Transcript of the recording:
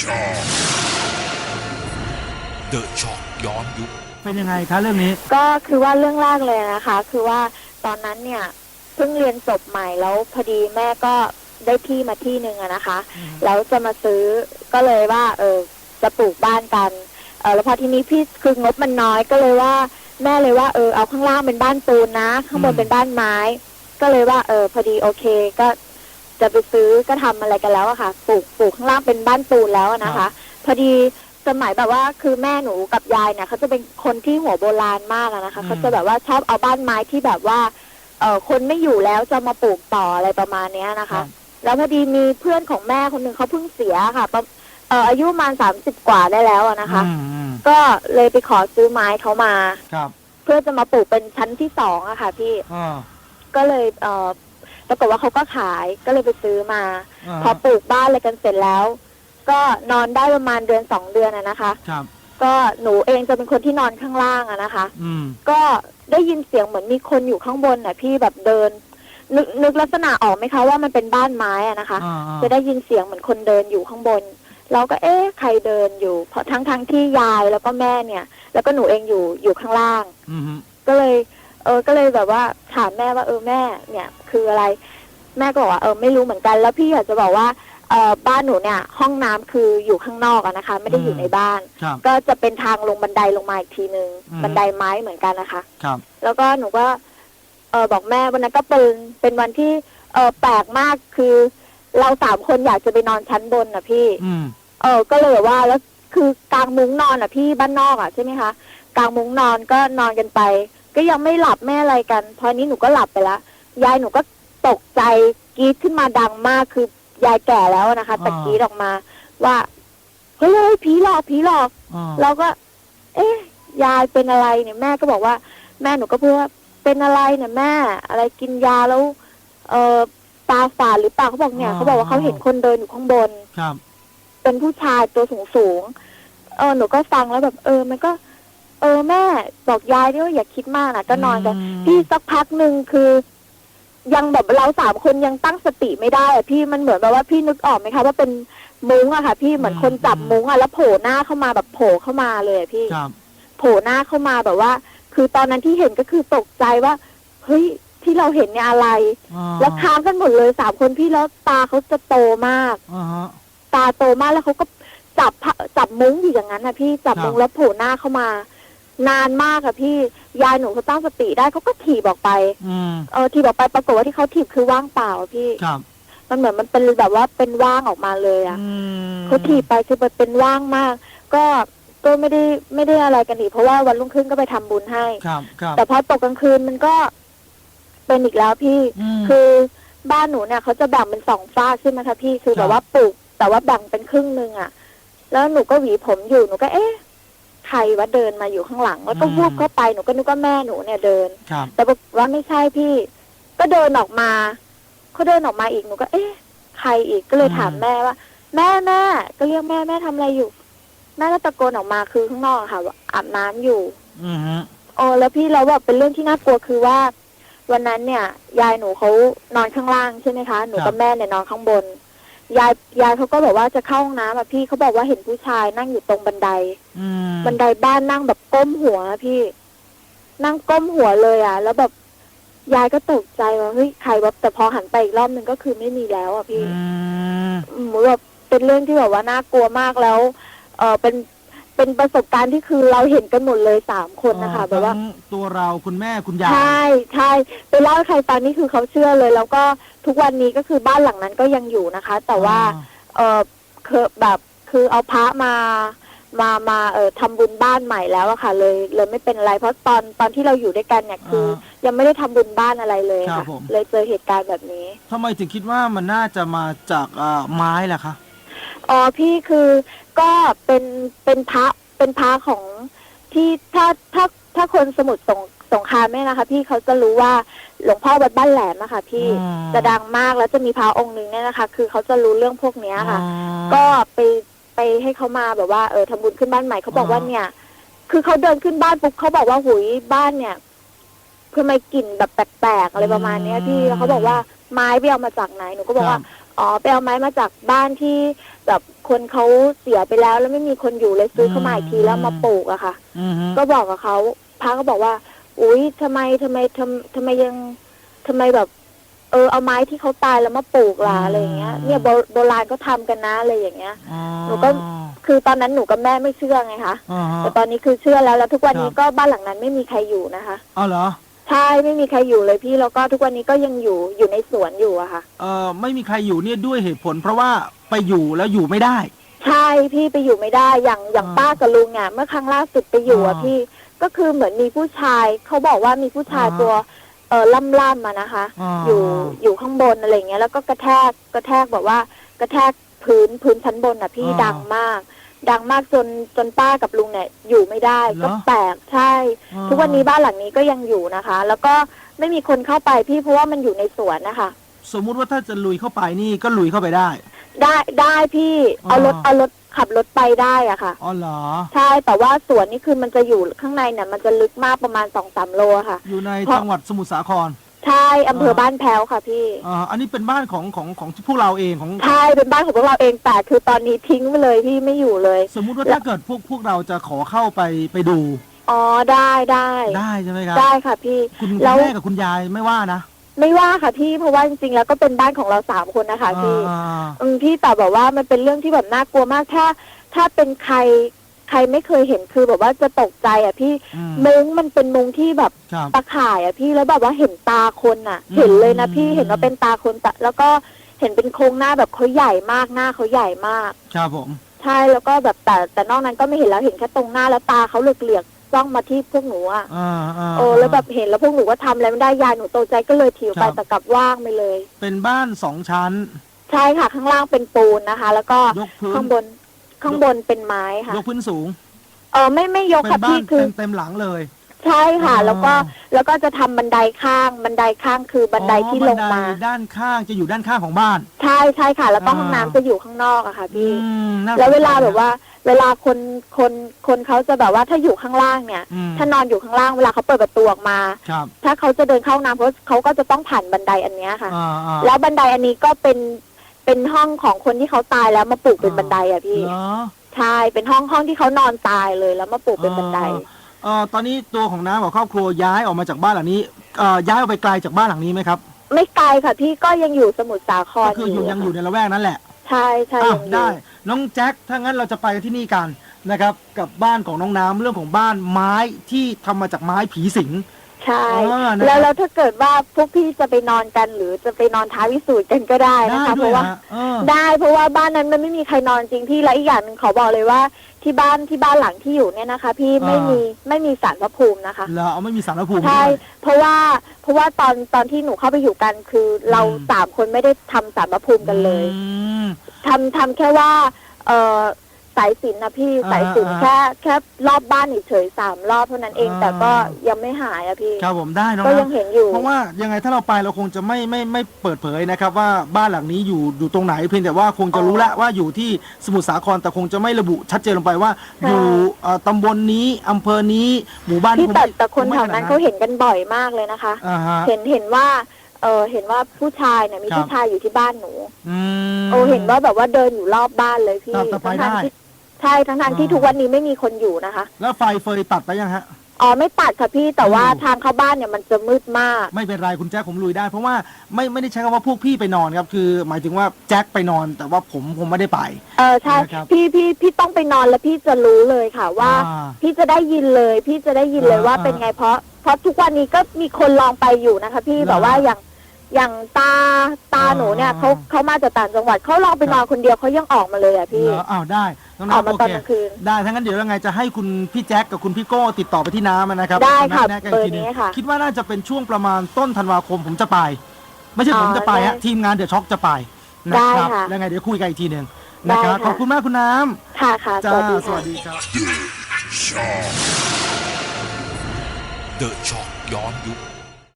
ช็อกเดอะช็อกย้อนยุคเป็นยังไงคะเรื่องนี้ ก็คือว่าเรื่องแรกเลยนะคะ คือว่าตอนนั้นเนี่ยเพิ่งเรียนจบใหม่แล้วพอดีแม่ก็ได้ที่มาที่หนึ่งอะนะคะ แล้วจะมาซื้อก็เลยว่า เออจะปลูกบ้านกันเออแล้วพอทีนี้พี่คืองบมันน้อยก็เลยว่า แม่เลยว่าเออเอาข้างล่างเป็นบ้านปูนนะ ข้างบนอืมเป็นบ้านไม้ ก็เลยว่า เออพอดีโอเค ก็ จะไปซื้อก็ทำอะไรกันแล้วอะค่ะปลูกปลูกข้างล่างเป็นบ้านปูนแล้วอะนะคะ พอดีสมัยแบบว่าคือแม่หนูกับยายเนี่ยเขาจะเป็นคนที่หัวโบราณมากอะนะคะอืมเขาจะแบบว่าชอบเอาบ้านไม้ที่แบบว่าเออคนไม่อยู่แล้วจะมาปลูกต่ออะไรประมาณเนี้ยนะคะ แล้วพอดีมีเพื่อนของแม่คนหนึ่งเขาเพิ่งเสียค่ะประเอ่ออายุประมาณสามสิบกว่าได้แล้วอะนะคะอืมอืมก็เลยไปขอซื้อไม้เขามาครับ เพื่อจะมาปลูกเป็นชั้นที่สองอะค่ะพี่อ่าก็เลยเอ่อ ปรากฏว่าเขาก็ขายก็เลยไปซื้อมาาพอปลูกบ้านอะไรกันเสร็จแล้ว ก็นอนได้ประมาณเดือนสองเดือนอะนะคะ ครับ ก็หนูเองจะเป็นคนที่นอนข้างล่างอะนะคะ อืม ก็ได้ยินเสียงเหมือนมีคนอยู่ข้างบนน่ะพี่แบบเดิน นึกนึกลักษณะออกไหมคะว่ามันเป็นบ้านไม้อะนะคะ อ่าอ่า จะได้ยินเสียงเหมือนคนเดินอยู่ข้างบน เราก็เอ๊ะใครเดินอยู่ เพราะทั้งทั้งที่ยายแล้วก็แม่เนี่ย แล้วก็หนูเองอยู่อยู่ข้างล่าง อืมฮึก็เลย เออก็เลยแบบว่าถามแม่ว่าเออแม่เนี่ยคืออะไร แม่ก็บอกว่าเออไม่รู้เหมือนกัน แล้วพี่อยากจะบอกว่าเออบ้านหนูเนี่ยห้องน้ำคืออยู่ข้างนอกอะนะคะ ไม่ได้อยู่ในบ้านครับก็จะเป็นทางลงบันไดลงมาอีกทีนึงอืมบันไดไม้เหมือนกันนะคะครับ แล้วก็หนูก็เออบอกแม่วันนั้นก็เป็นเป็นวันที่เออแปลกมากคือ เราสามคนอยากจะไปนอนชั้นบนน่ะพี่อืมเออก็เลยแบบว่าแล้วคือกลางมุ้งนอนอะพี่บ้านนอกอะใช่ไหมคะกลางมุ้งนอนก็นอนกันไป ก็ยังไม่หลับแม่อะไรกัน พอนี้หนูก็หลับไปละยายหนูก็ตกใจกรีดขึ้นมาดังมากคือยายแก่แล้วนะคะแต่อ่ากรีดออกมา ว่าเฮ้ยเฮ้ยผีหลอกผีหลอกอ่าเราก็ เอ๊ะยายเป็นอะไรเนี่ยแม่ก็บอกว่า แม่หนูก็พูดว่าเป็นอะไรเนี่ยแม่ อะไรกินยาแล้ว เออตาฝาดหรือเปล่าเขาบอกเนี่ยเขาบอกว่าเขาเห็นคนเดินอยู่ข้างบนครับ เป็นผู้ชายตัวสูงสูงๆเออหนูก็ฟังแล้วแบบ เออ มันก็ เออแม่บอกยายด้วยว่าอย่าคิดมากนะก็นอนกันอืมพี่สักพักหนึ่งคือ ยังแบบเราสามคนยังตั้งสติไม่ได้อะพี่มันเหมือนแบบว่าพี่นึกออกไหมคะว่าเป็นมุ้งอะค่ะ พี่เหมือนคนจับมุ้งอะแล้วโผล่หน้าเข้ามาแบบโผล่เข้ามาเลยอะพี่ครับโผล่หน้าเข้ามาแบบว่า คือตอนนั้นที่เห็นก็คือตกใจว่าเฮ้ยที่เราเห็นเนี่ยอะไรอ่าแล้วค้างกันหมดเลยสามคนพี่แล้วตาเขาจะโตมากอ่าฮะตาโตมากแล้วเขาก็จับผ้าจับมุ้งอยู่อย่างนั้นนะพี่จับมุ้งครับแล้วโผล่หน้าเข้ามา นานมากอะพี่ ยายหนูเขาตั้งสติได้เขาก็ถีบออกไป อืมเออถีบออกไปปรากฏว่าที่เขาถีบคือว่างเปล่าอะพี่ ครับมันเหมือนมันเป็นแบบว่าเป็นว่างออกมาเลยอะ อืมเขาถีบไปคือมันเป็นว่างมาก ก็ก็ไม่ได้ไม่ได้อะไรกันอีกเพราะว่าวันรุ่งขึ้นก็ไปทำบุญให้ ครับครับแต่พอตกกลางคืนมันก็เป็นอีกแล้วพี่ ม คือบ้านหนูเนี่ยเขาจะแบ่งเป็นสองฝากใช่ไหมคะพี่คือครัแบบบ ว่าปลูก แต่ว่าแบ่งเป็นครึ่งหนึ่งอะแล้วหนูก็หวีผมอยู่หนูก็เอ๊ะ ใครวะเดินมาอยู่ข้างหลัง แล้วก็วูบเข้าไปหนูก็นึกว่าแม่หนูเนี่ยเดิน ครับแต่บอกว่าไม่ใช่พี่ ก็เดินออกมาเขาเดินออกมาอีกหนูก็ เอ๊ะ ใครอีกก็เลยถามแม่ว่า แม่แม่ก็เรียกแม่แม่ทำอะไรอยู่ แม่ก็ตะโกนออกมาคือข้างนอกอะค่ะว่าอาบน้ำอยู่ อืมฮึโอ้แล้วพี่เราแบบเป็นเรื่องที่น่ากลัวคือว่า วันนั้นเนี่ย ยายหนูเขานอนข้างล่างใช่ไหมคะ หนูกับแม่เนี่ยนอนข้างบน ยายยายเขาก็บอกว่าจะเข้าห้องน้ำอะพี่เขาบอกว่าเห็นผู้ชายนั่งอยู่ตรงบันได อืมบันไดบ้านนั่งแบบก้มหัวอะพี่ นั่งก้มหัวเลยอะ แล้วแบบยายก็ตกใจว่าเฮ้ยใครวะแต่พอหันไปอีกรอบนึงก็คือไม่มีแล้วอะพี่อืมอืมแบบเป็นเรื่องที่แบบว่าน่ากลัวมากแล้ว เออเป็น เป็นประสบการณ์ที่คือเราเห็นกันหมดเลยสามคนนะคะแบบว่า ทั้งตัวเราคุณแม่คุณยาย ใช่ใช่ไปเล่าให้ใครฟังนี่คือเขาเชื่อเลย แล้วก็ทุกวันนี้ก็คือบ้านหลังนั้นก็ยังอยู่นะคะ แต่ว่าเออคือแบบคือเอาพระมามามาเออทำบุญบ้านใหม่แล้วอะค่ะ เลยเลยไม่เป็นไรเพราะตอนตอนที่เราอยู่ด้วยกันเนี่ยคือยังไม่ได้ทำบุญบ้านอะไรเลยครัค่ะบผม เลยเจอเหตุการณ์แบบนี้ ทำไมถึงคิดว่ามันน่าจะมาจากอ่าไม้ล่ะคะ อ๋อพี่คือก็เป็นเป็นพระเป็นพระของที่ถ้าถ้าถ้าคนสมุทรสงสงครามเนี่ยนะคะ พี่เขาจะรู้ว่าหลวงพ่อวัดบ้านแหลมอะค่ะ พี่อืมจะดังมากแล้วจะมีพระองค์หนึ่งเนี่ยนะคะ คือเขาจะรู้เรื่องพวกเนี้ยค่ะอ๋อก็ไปไปให้เขามาแบบว่าเออทำบุญขึ้นบ้านใหม่เขาบอกอ่าว่า เนี่ย คือเขาเดินขึ้นบ้านปุ๊บเขาบอกว่าหุยบ้านเนี่ยคือไม่กลิ่นแบบแปลกๆอะไรประมาณเนี้ยพี่แล้วเขาบอกว่าไม้ไปเอามาจากไหนหนูก็บอกว่า อ๋อไปเอาไม้มาจากบ้านที่แบบคนเขาเสียไปแล้ว แล้วไม่มีคนอยู่เลยซื้อเข้ามาอีกทีแล้วมาปลูกอะค่ะ อือฮึก็บอกกับเขาพระก็บอกว่า อุ๊ยทำไมทำไมทำทำไมยังทำไมแบบ เออเอาไม้ที่เขาตายแล้วมาปลูกล่ะอะไรอย่างเงี้ย เนี่ยโบโบราณก็ทำกันนะอะไรอย่างเงี้ย อ๋อหนูก็ คือตอนนั้นหนูกับแม่ไม่เชื่อไงคะ อ่าฮะ แต่ตอนนี้คือเชื่อแล้วแล้วทุกวันนี้ครับ ก็บ้านหลังนั้นไม่มีใครอยู่นะคะเอาเหรอ ใช่ไม่มีใครอยู่เลยพี่แล้วก็ทุกวันนี้ก็ยังอยู่อยู่ในสวนอยู่อะค่ะ เออไม่มีใครอยู่เนี่ยด้วยเหตุผล เพราะว่าไปอยู่แล้วอยู่ไม่ได้ ใช่พี่ไปอยู่ไม่ได้อย่างอย่างอ่าป้ากับลุงอะเมื่อครั้งล่าสุดไปอยู่อะอ่าพี่ก็คือเหมือนมีผู้ชายเขาบอกว่ามีผู้ชายอ่าตัวเออล่ำล่ำๆมานะคะาอยู่อยู่ข้างบนอะไรเงี้ยแล้วก็กระแทกกระแทกแบบว่ากระแทกพื้นพื้นชั้นบนอะพี่อ่าดังมาก ดังมากจนจนป้ากับลุงเนี่ยอยู่ไม่ได้เหรอ ก็แตกใช่อ่าทุกวันนี้บ้านหลังนี้ก็ยังอยู่นะคะ แล้วก็ไม่มีคนเข้าไปพี่เพราะว่ามันอยู่ในสวนนะคะ สมมุติว่าถ้าจะลุยเข้าไปนี่ก็ลุยเข้าไปได้ ได้ได้พี่เอารถอ่าเอารถขับรถไปได้อะค่ะ อ๋อเหรอ ใช่แต่ว่าสวนนี่คือมันจะอยู่ข้างในเนี่ยมันจะลึกมากประมาณสองสามโลอะค่ะ อยู่ในเพราะ จังหวัดสมุทรสาคร ใช่อำเภออ่าบ้านแพ้วค่ะพี่อ่าอันนี้เป็นบ้านของของของพวกเราเองของ ใช่เป็นบ้านของพวกเราเองแต่คือตอนนี้ทิ้งไปเลยพี่ไม่อยู่เลย สมมุติว่าถ้าเกิดพวกพวกเราจะขอเข้าไปไปดู อ๋อได้ได้ได้ใช่ไหมครับได้ค่ะพี่คุณแล้คุณวแม่กับคุณยายไม่ว่านะไม่ว่าค่ะพี่เพราะว่าจริงๆแล้วก็เป็นบ้านของเราสามคนนะคะพี่อ่าอืมพี่แต่แบบว่ามันเป็นเรื่องที่แบบน่ากลัวมากถ้า ถ้าเป็นใคร ใครไม่เคยเห็นคือแบบว่าจะตกใจอะพี่อืมมุ้งมันเป็นมุ้งที่แบบครับ ตะข่ายอะพี่แล้วแบบว่าเห็นตาคนอะ อืม เห็นเลยนะพี่เห็นว่าเป็นตาคนแต่แล้วก็เห็นเป็นโครงหน้าแบบเขาใหญ่มากหน้าเขาใหญ่มาก ครับผม ใช่แล้วก็แบบแต่แต่นอกนั้นก็ไม่เห็นแล้วเห็นแค่ตรงหน้าแล้วตาเขาเหลือกๆจ้องมาที่พวกหนูอะอ่าอ่าโอ้แล้วแบบเห็นแล้วพวกหนูก็ทำอะไรไม่ได้ยายหนูตกใจก็เลยถีบคไปรับ แต่กลับว่างไปเลย เป็นบ้านสองชั้น ใช่ค่ะ ข้างล่างเป็นปูนนะคะ แล้วก็ยกพื้นข้างบน ข้างบนเป็นไม้ค่ะยกพื้นสูงเออไม่ไม่ยกเป็นค่ะบ้าพี่นคือ เต็มเต็มหลังเลย ใช่ค่ะ อ๋อ แล้วก็แล้วก็จะทำบันไดข้างบันไดข้างคือบันไดที่ลงอ๋อมา บันไดด้านข้างจะอยู่ด้านข้างของบ้าน ใช่ใช่ค่ะ แล้วก็อ่า ห้องน้ำจะอยู่ข้างนอกอะค่ะพี่อืมน่สนใจแล้วเวลาแบบว่า เวลาคนคนคนเขาจะแบบว่าถ้าอยู่ข้างล่างเนี่ย อืมถ้านอนอยู่ข้างล่างเวลาเขาเปิดประตูออกมา ครับถ้าเขาจะเดินเข้าห้องน้ำเขาเขาก็จะต้องผ่านบันไดอันเนี้ยค่ะ อ่าอ่าแล้วบันไดอันนี้ก็เป็น เป็นห้องของคนที่เขาตายแล้วมาปลูกเป็นบันไดอะพี่ เหรอใช่ เป็นห้องห้องที่เขานอนตายเลยแล้วมาปลูกเป็นบันได เอ่อตอนนี้ตัวของน้ากับครอบครัวย้ายออกมาจากบ้านหลังนี้เอ่อย้ายออกไปไกลจากบ้านหลังนี้ไหมครับไม่ไกลค่ะพี่ก็ยังอยู่สมุทรสาครก็คืออยู่ยังอยู่ะในละแวกนั้นแหละ ใช่ใช่อะยังอยู่ ได้น้องแจ็คถ้างั้นเราจะไปกันที่นี่กันนะครับ กับบ้านของน้องน้ำเรื่องของบ้านไม้ที่ทำมาจากไม้ผีสิง ใช่อ่านะครับแล้วแล้วถ้าเกิดว่าพวกพี่จะไปนอนกันหรือจะไปนอนท้าวิสูจน์กันก็ได้นะคะ เพด้วยราะว่าฮะเออ ได้เพราะว่าบ้านนั้นมันไม่มีใครนอนจริงพี่และอีกอย่างหนึ่งขอบอกเลยว่า ที่บ้านที่บ้านหลังที่อยู่เนี่ยนะคะ พี่ไม่มีไม่มีสารพระภูมินะคะ แล้วเอาไม่มีสารภูมิใช่ ด้วย เพราะว่าเพราะว่าตอนตอนที่หนูเข้าไปอยู่กันคือเราอืม สามคนไม่ได้ทำสารพระภูมิกันเลยอืม ทำทำแค่ว่าเออ สายสิญจนนะพี่อ่าสายสิญจนอ่าแค่แค่รอบบ้านเฉยๆสามรอบเท่านั้นเอง อ่า แต่ก็ยังไม่หายอะพี่ ครับผมได้น้องก็น้ำยังเห็นอยู่ เพราะว่ายังไงถ้าเราไปเราคงจะไม่ไม่ไม่เปิดเผยนะครับ ว่าบ้านหลังนี้อยู่อยู่ตรงไหนเพียงแต่ว่าคงจะรู้แล้วว่าอยู่ที่สมุทรสาครแต่คงจะไม่ระบุชัดเจนลงไปว่า ใช่ อยู่เอ่อตำบลนี้อำเภอนี้หมู่บ้านพี่งแต่ไม่แต่คนงไม่แถวนั้นขดเขาเห็นกันบ่อยมากเลยนะคะ อ่าฮะ เห็นเห็นว่าเออเห็นว่าผู้ชายเนี่ยมีครับ ผู้ชายอยู่ที่บ้านหนู อืม โอ้เห็นว่าแบบว่าเดินอยู่รอบบ้านเลยพี่แต่แต่ไปได้ทั้งๆที่ใช่ทั้งทอ่าที่ทุกวันนี้ไม่มีคนอยู่นะคะ แล้วไฟเฟยตัดไปยังฮะ อ๋อไม่ตัดค่ะพี่แต่ว่าอืมทางเข้าบ้านเนี่ยมันจะมืดมาก ไม่เป็นไรคุณแจ็คผมลุยได้ เพราะว่าไม่ไม่ได้ใช้คำว่าพวกพี่ไปนอนครับคือหมายถึงว่าแจ็คไปนอน แต่ว่าผมผมไม่ได้ไป เออใช่นะครับพี่พี่พี่ต้องไปนอนแล้วพี่จะรู้เลยค่ะว่า อ่าพี่จะได้ยินเลย พี่จะได้ยินเลยอ่าว่าเป็นไงเพราะเพราะทุกวันนี้ก็มีคนลองไปอยู่นะคะ พี่เหรอแบบว่าอย่างอย่างตาตาอ่าหนูเนี่ยเขาเขามาจากต่างจังหวัดเขาลองไปนอนคนเดียวเขายังออกมาเลยอะพี่ เหรออ้าวได้ น้องออกน้ำมาโอตอนเค กลางคืน ได้ทั้างนั้นเดี๋ยวยังไงจะให้คุณพี่แจ็คกับคุณพี่โก้ติดต่อไปที่น้ำนะครับได้ค่ะนัแนะกันเบอร์ทีนึงนี้ค่ะคิดว่าน่าจะเป็นช่วงประมาณต้นธันวาคมผมจะไป ไม่ใช่อ๋อผมจะไปฮะได้ทีมงานเดี๋ยวช็อกจะไปนะครับได้ค่ะแล้วไงเดี๋ยวคุยกันอีกทีหนึ่งนะครับได้ค่ะ ขอบคุณมากคุณน้ค่ะค่ะำจ้าสวัสดีสค่ะ วัสดีครับ เดอะช็อกย้อนยุค